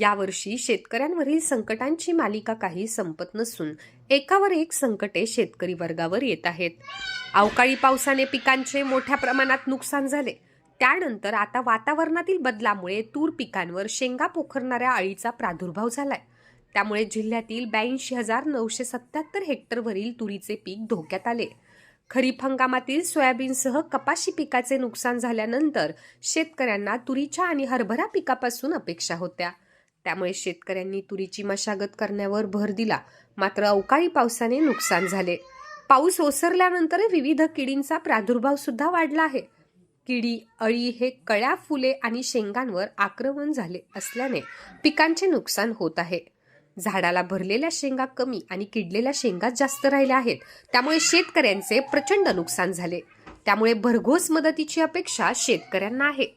यावर्षी शेतकऱ्यांवरील संकटांची मालिका काही संपत नसून एकावर एक संकटे शेतकरी वर्गावर येत आहेत. अवकाळी पावसाने पिकांचे मोठ्या प्रमाणात नुकसान झाले. त्यानंतर आता वातावरणातील बदलामुळे तूर पिकांवर शेंगा पोखरणाऱ्या अळीचा प्रादुर्भाव झालाय. त्यामुळे जिल्ह्यातील ब्याऐंशी हजार नऊशे सत्याहत्तर हेक्टरवरील तुरीचे पीक धोक्यात आले. खरीप हंगामातील सोयाबीनसह कपाशी पिकाचे नुकसान झाल्यानंतर शेतकऱ्यांना तुरीच्या आणि हरभरा पिकापासून अपेक्षा होत्या. त्यामुळे शेतकऱ्यांनी तुरीची मशागत करण्यावर भर दिला. मात्र अवकाळी पावसाने नुकसान झाले. पाऊस ओसरल्यानंतर विविध किडींचा प्रादुर्भाव सुद्धा वाढला आहे. किडी अळी हे कळ्या फुले आणि शेंगांवर आक्रमण झाले असल्याने पिकांचे नुकसान होत आहे. झाडाला भरलेल्या शेंगा कमी आणि किडलेल्या शेंगा जास्त राहिल्या आहेत. त्यामुळे शेतकऱ्यांचे प्रचंड नुकसान झाले. त्यामुळे भरघोस मदतीची अपेक्षा शेतकऱ्यांना आहे.